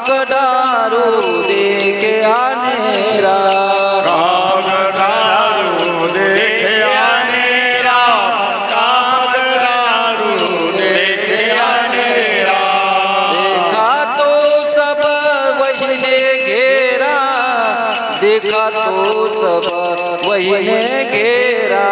काक डारू दे के आनेरा काक डारू दे के आनेरा काक डारू देखा तो सब वही ने घेरा। देखा तो सब वही ने घेरा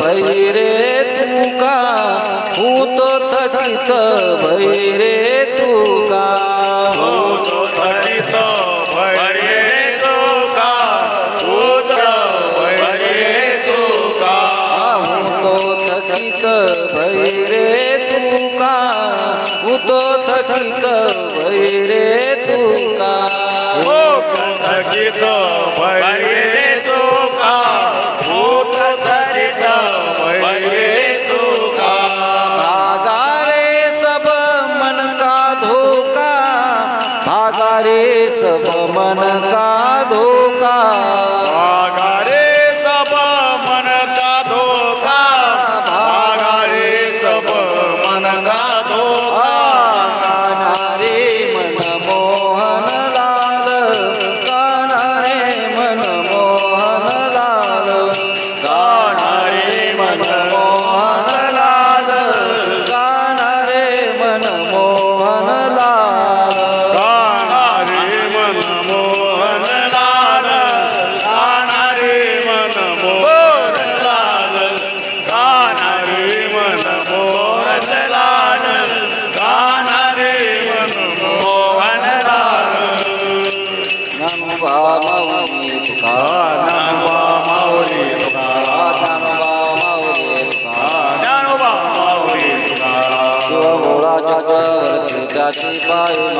थकित भैरे तुका भूत थकित भैरे तुका.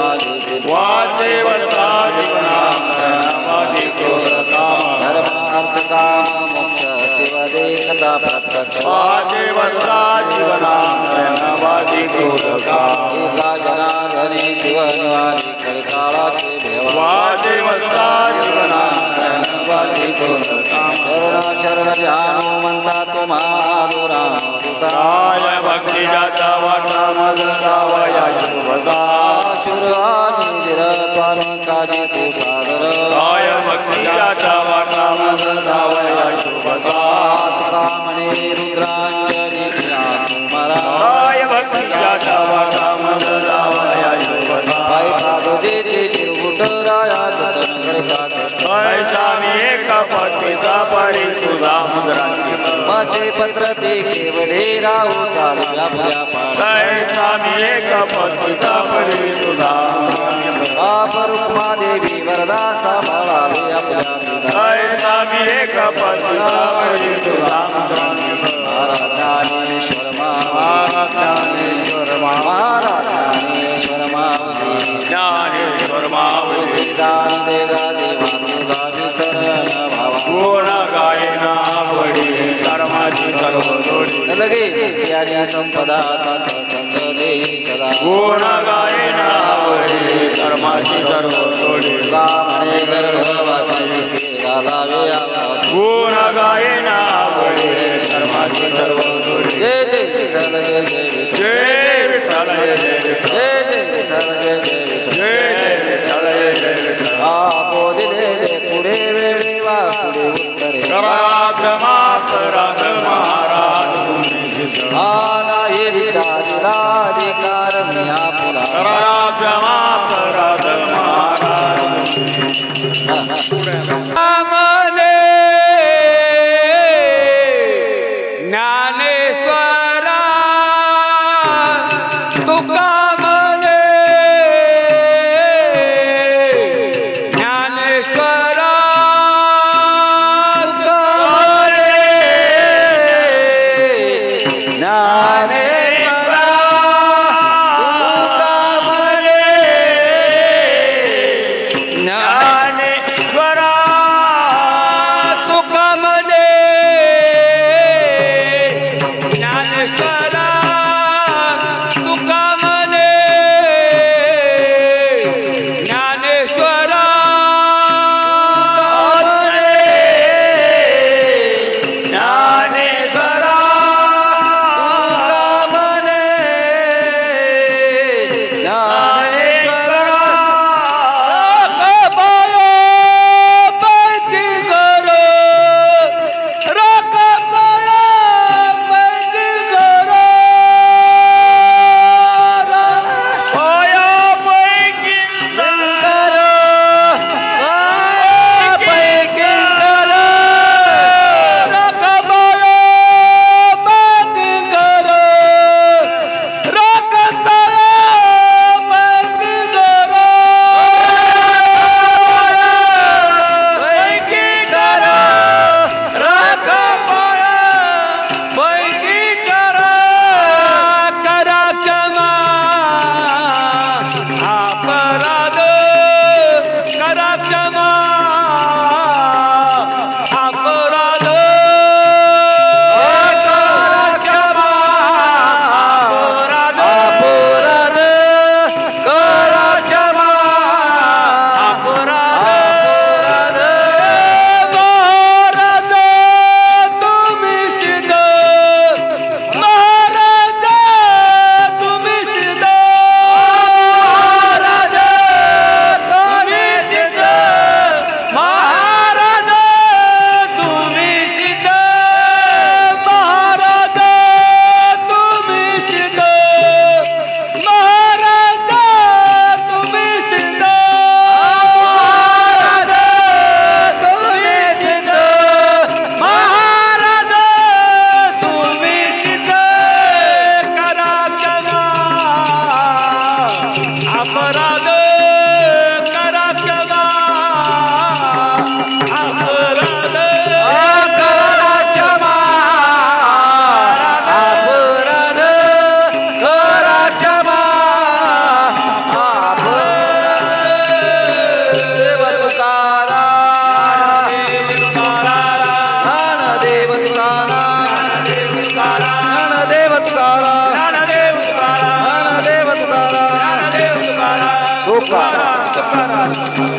वाचे धर्म अर्थ काम मोक्ष शिव देखता प्रत्यक्ष वाचे वरता जीवनामरणामध्ये क्रोध काम एका जनार्दने शिव निवारी शरण शरण जानो म्हणता तुम्हा राम काय भक्ती जाता वाटा मग जावया शुभता काम काजी तू काय भक्तीच्या चावाकाम धावया शुभतात रामणे रुद्रांजली द्या तुम्हाला काय भक्तीच्या चावाकाम धावया शुभतात काय पाडू देते चिरकुट राया जतन करतात काय स्वामी एका पाठीचा पारी तुझा मुद्रांची मासे पत्र ते केवळे राहू चालू आपल्या पाय स्वामी एका पाठीचा पारी तुझा मुद्रांकित देवी वरदा सांभाळावे आपल्या स्वामी एक पतिता परी तुझा मुद्रांकित महाराजानेश्वर महाराजानेश्वर ज्ञानेश्वर माऊली दान दे गादे मातुगा विसरण भावा गुण गायना आवडी कर्माची सर्व जोडी लगे त्याने संपदा संत दे सदा गुण गायना गुण गायना Allah. तुकारा ज्ञानदेव तुकारा ज्ञानदेव तुकारा ज्ञानदेव तुकारा तुकारा तुकारा